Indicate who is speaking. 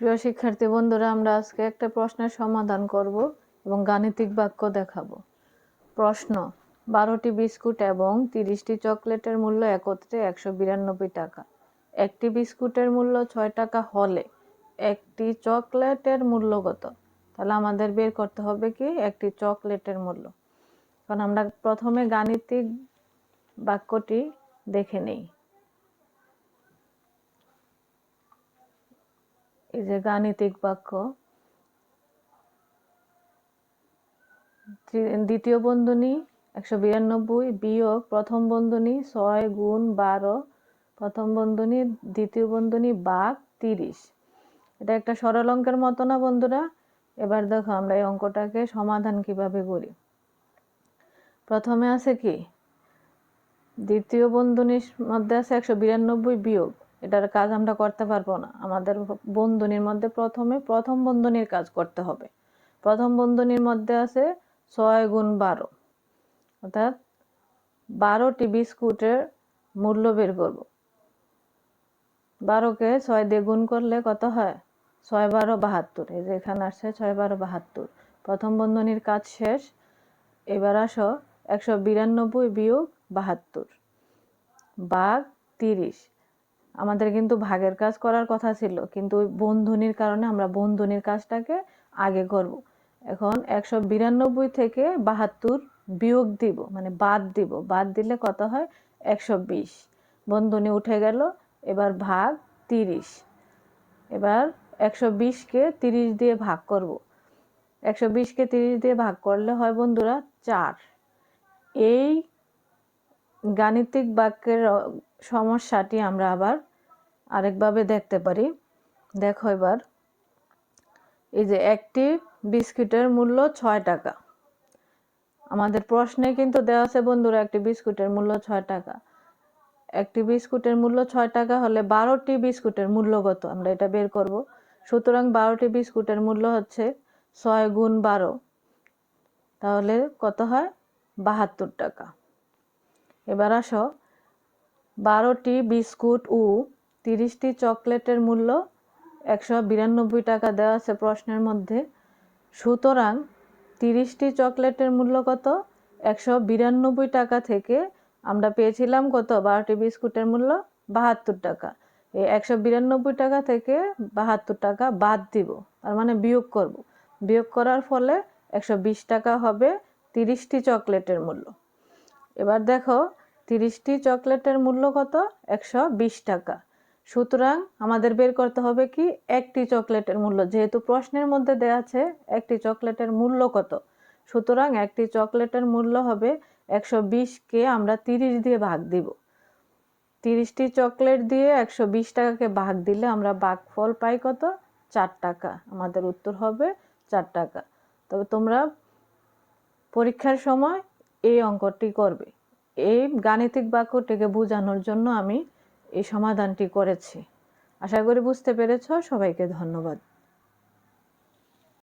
Speaker 1: প্রিয় শিক্ষার্থী বন্ধুরা, আমরা আজকে একটা প্রশ্নের সমাধান করব এবং গাণিতিক বাক্য দেখাবো। প্রশ্ন, বারোটি বিস্কুট এবং তিরিশটি চকলেটের মূল্য একত্রে একশো বিরানব্বই টাকা। একটি বিস্কুটের মূল্য ছয় টাকা হলে একটি চকলেটের মূল্য কত? তাহলে আমাদের বের করতে হবে কি? একটি চকলেটের মূল্য। কারণ আমরা প্রথমে গাণিতিক বাক্যটি দেখে নেই। এই যে গাণিতিক বাক্য। দ্বিতীয় বন্ধনী একশো বিরানব্বই, বিয়োগ প্রথম বন্ধনী ছয় গুণ বারো, প্রথম বন্ধনী দ্বিতীয় বন্ধনী বাঘ তিরিশ। এটা একটা সরল অঙ্কের মতো না বন্ধুরা? এবার দেখো আমরা এই অঙ্কটাকে সমাধান কীভাবে করি। প্রথমে আছে কি? দ্বিতীয় বন্ধনীর মধ্যে আছে একশো বিরানব্বই বিয়োগ। এটার কাজ আমরা করতে পারব না। আমাদের বন্ধনীর মধ্যে প্রথমে প্রথম বন্ধনীর কাজ করতে হবে। প্রথম বন্ধনীর মধ্যে আছে ছয় গুণ বারো। অর্থাৎ বারোটি বিস্কুটের মূল্য বের করব। বারোকে ছয় দিয়ে গুণ করলে কত হয়? ছয় বারো বাহাত্তর। এই যে এখানে আসছে ছয় বারো বাহাত্তর। প্রথম বন্ধনীর কাজ শেষ। এবার আসো একশো বিরানব্বই বিয়োগ বাহাত্তর। বাঘ তিরিশ। আমাদের কিন্তু ভাগের কাজ করার কথা ছিল, কিন্তু ওই বন্ধনীর কারণে আমরা বন্ধনীর কাজটাকে আগে করব। এখন একশো বিরানব্বই থেকে বাহাত্তর বিয়োগ দিব মানে বাদ দিব। বাদ দিলে কত হয়? একশো বিশ। বন্ধনী উঠে গেল, এবার ভাগ তিরিশ। এবার একশো বিশকে তিরিশ দিয়ে ভাগ করব। একশো বিশকে তিরিশ দিয়ে ভাগ করলে হয় বন্ধুরা চার। এই গাণিতিক বাক্যের সমস্যাটি আমরা আবার আরেকভাবে দেখতে পারি। দেখো এবার। এই যে একটি বিস্কুটের মূল্য ছয় টাকা। আমাদের প্রশ্নে কিন্তু দেওয়া আছে, বন্ধুরা, একটি বিস্কুটের মূল্য ছয় টাকা। একটি বিস্কুটের মূল্য ছয় টাকা হলে বারোটি বিস্কুটের মূল্য কত? আমরা এটা বের করব। সুতরাং বারোটি বিস্কুটের মূল্য হচ্ছে ছয় গুণ বারো। তাহলে কত হয়? বাহাত্তর টাকা। এবার আসো। বারোটি বিস্কুট ও তিরিশটি চকলেটের মূল্য একশো বিরানব্বই টাকা দেওয়া আছে প্রশ্নের মধ্যে। সুতরাং তিরিশটি চকলেটের মূল্য কত? একশো বিরানব্বই টাকা থেকে আমরা পেয়েছিলাম কত? বারোটি বিস্কুটের মূল্য বাহাত্তর টাকা। এই একশো বিরানব্বই টাকা থেকে বাহাত্তর টাকা বাদ দিব, তার মানে বিয়োগ করব। বিয়োগ করার ফলে একশো বিশ টাকা হবে তিরিশটি চকলেটের মূল্য। এবার দেখো, তিরিশটি চকলেটের মূল্য কত? একশো বিশ টাকা। সুতরাং আমাদের বের করতে হবে কি একটি চকলেটের মূল্য। যেহেতু প্রশ্নের মধ্যে দেওয়া আছে, একটি চকলেটের মূল্য কত? সুতরাং একটি চকলেটের মূল্য হবে একশো বিশকে আমরা তিরিশ দিয়ে ভাগ দিব। তিরিশটি চকলেট দিয়ে একশো বিশ টাকাকে ভাগ দিলে আমরা ভাগফল পাই কত? চার টাকা। আমাদের উত্তর হবে চার টাকা। তবে তোমরা পরীক্ষার সময় এই অঙ্কটি করবে। এই গাণিতিক বাক্যটিকে বোঝানোর জন্য আমি এই সমাধানটি করেছে। আশা করি বুঝতে পেরেছ। সবাইকে ধন্যবাদ।